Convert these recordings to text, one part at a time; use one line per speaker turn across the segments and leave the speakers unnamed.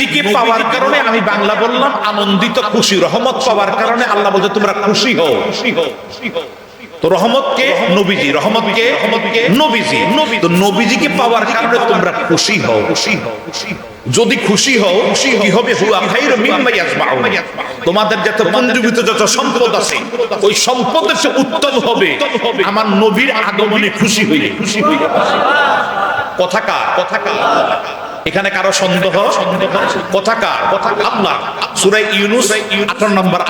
নবীকে পাওয়ার কারণে আমি বাংলা বললাম আনন্দিত খুশি, রহমত পাওয়ার কারণে আল্লাহ বলছে, তোমরা খুশি হও। তো রহমতকে নবীজি, রহমতকে রহমতকে নবীজি। নবী তো নবীজিকে পাওয়ার কারণে তোমরা খুশি হও। খুশি হও যদি খুশি হও খুশি কি হবে? হুয়া খাইরু মিম্মা ইয়াসমাউন তোমাদের যত পঞ্জীবিত যত সম্পদ আছে, ওই সম্পদের চেয়ে উত্তম হবে। আমার নবীর আগমনে খুশি হইলে খুশি হইলে। কথা কার? কথা কার? এখানে কারও সন্দেহ? আল্লাহ সূরা ইউনূস 18 নম্বর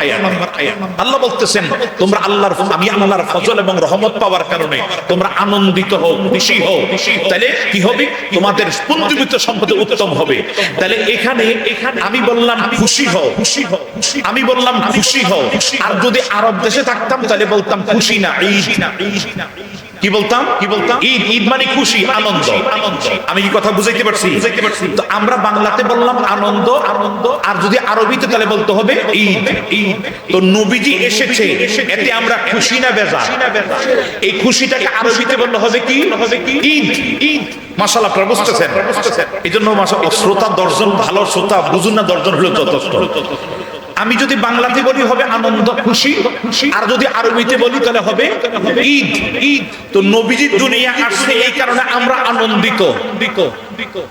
আল্লাহ বলতেছেন, তোমরা আল্লাহর আমি আল্লাহর ফজল এবং রহমত পাওয়ার কারণে তোমরা আনন্দিত হও, খুশি হও। তাহলে কি হবে? তোমাদের পুঞ্জীবিত সম্পদে উত্তম হবে। তাহলে এখানে আমি বললাম, খুশি হও। খুশি হও আমি বললাম, খুশি হও। আর যদি আরব দেশে থাকতাম তাহলে বলতাম, খুশি না, ঈদ। না ঈদ না কি বলতাম? কি বলতাম? ঈদ ঈদ মানে খুশি আনন্দ। আমি কি কথা বুঝাইতে পারছি? বুঝাইতে পারছি। তো আমরা বাংলাতে বললাম আনন্দ আনন্দ। আর যদি আরবিতে তাহলে বলতে হবে ঈদ। ঈদ তো নবীজি এসেছে এতে আমরা খুশি না বেজা এই খুশিটাকে আরবিতে বললে হবে কি? হবে কি? ঈদ। ঈদ। মাশাআল্লাহ আপনারা বুঝতেছেন? এই জন্য শ্রোতা দর্জন ভালো শ্রোতা বুঝুন না দর্জন হলো যথেষ্ট। আমি যদি বাংলাতে বলি হবে আনন্দ, খুশি। আর যদি আরবিতে বলি তাহলে হবে ঈদ। ঈদ। তো নবীজির দুনিয়া আসছে, এই কারণে আমরা আনন্দিত।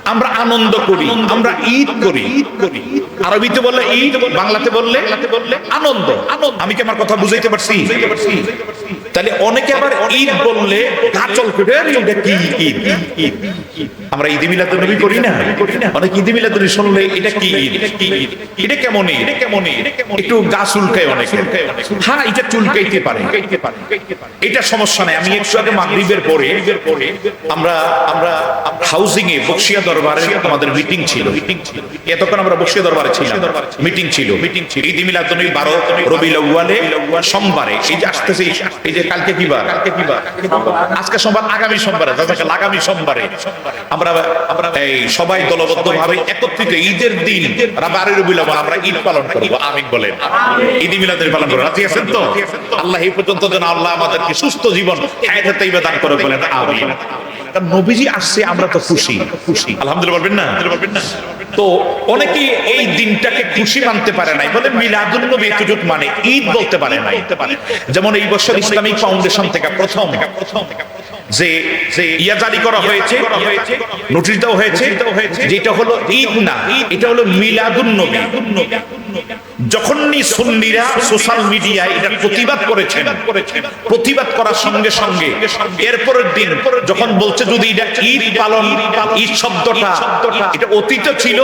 আমরা আনন্দ করি, আমরা ঈদ করি। আরবিতে বললে ঈদ, বাংলাতে বললে আনন্দ। আমি কি আমার কথা বুঝাইতে পারছি? তাহলে অনেকে আবার ঈদ বললে কাচল করে "আরে এটা কি ঈদ? আমরা ঈদ মিলাদ নবী করি না? অনেক ঈদ মিলাদ শুনলে এটা কি ঈদ? এটা কি ঈদ? এটা কেমন এটা কেমন একটু গা চুলকায় অনেক হ্যাঁ এটা চুলকাইতে পারে। এটা সমস্যা নাই। আমি একটু আগে মাগরিবের পরে আমরা আমরা হাউজিং এ বক্সিয়া দরবারে আমাদের মিটিং ছিল। মিটিং ছিল। এতক্ষণ আমরা বক্সিয়া দরবারে ছিলাম। মিটিং ছিল। মিটিং ছিল। ঈদ মিলাদ নবী 12 রবিউল আউয়ালে সোমবারে। এই যে আসতেছে এই যে কালকে কি বার? কালকে কি বার? আজকে সোমবার আগামী সোমবারে যাতে আগামী সোমবারে। আমরা আমরা এই সবাই দলবদ্ধ ভাবে একত্রিত, ঈদের দিন বারোই রবিউল আউয়াল আমরা ঈদ পালন করব। আমিন বলেন। ঈদ মিলাদের পালন করব। রাজি আছেন তো? আল্লাহ এই পর্যন্ত যেন আল্লাহ আমাদেরকে সুস্থ জীবন, হায়াতে তাইবা দান করে বলেন। আমিন। নবীজি আসছে, আমরা তো খুশি। খুশি আলহামদুলিল্লাহ বলবেন না বলবেন না? তো অনেকে এই দিনটাকে খুশি মানতে পারে নাই। বলে মিলাদুল নবী এতটুক মানে ঈদ বলতে পারে না যেমন এই বছর ইসলামিক ফাউন্ডেশন থেকে প্রথম যে ইয়া জারি করা হয়েছে, নোটিশ দেওয়া হয়েছে, যেটা হলো ঈদ না, এটা হলো মিলাদুন নবী। যখনই সুন্নিরা সোশ্যাল মিডিয়ায় এটা প্রতিবাদ করেছেন প্রতিবাদ করার সঙ্গে সঙ্গে এরপরের দিন যখন বলছে যদি এটা ঈদ পালন ঈদ শব্দটা এটা অতীত ছিল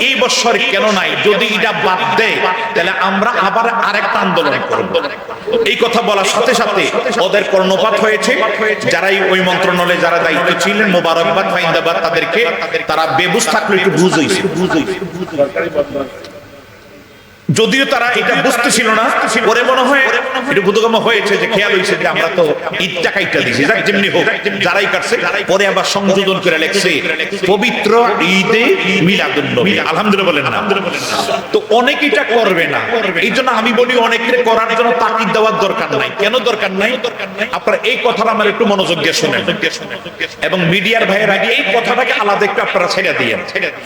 এই বছর কেন নাই? যদি এটা বাদ দেয় তাহলে আমরা আবার আরেকটা আন্দোলন করব। এই কথা বলার সাথে সাথে ওদের কর্ণপাত হয়েছে। যারাই ওই মন্ত্রণালয়ে যারা দায়িত্ব ছিলেন মোবারকবাদ ফাইন্দাবাদ তাদেরকে তারা বেবুস থাকলে একটু বুঝ হয়েছে বুঝ হয়েছে যদিও তারা এটা বুঝতেছিল না পরে মনে হয় এটা বোধগম্য হয়েছে যে খেয়াল হয়েছে যে আমরা তো ঈদ টাকাইটা দিছি যাক যেমনি হোক যারাই কাটছে পরে আবার সংযোজন করে লেখছে পবিত্র ঈদে মিলাদুন নবী। আলহামদুলিল্লাহ বলেন না। তো অনেক এটা করবে না। এই জন্য আমি বলি অনেকের করার জন্য তাকিদ দেওয়ার দরকার নাই। কেন দরকার নাই? আপনারা এই কথাটা আমার একটু মনোযোগ দিয়ে শুনেন। এবং মিডিয়ার ভাইয়ের আগে এই কথাটাকে আলাদা একটু আপনারা ছেড়ে দিয়ে ছেড়ে দিয়ে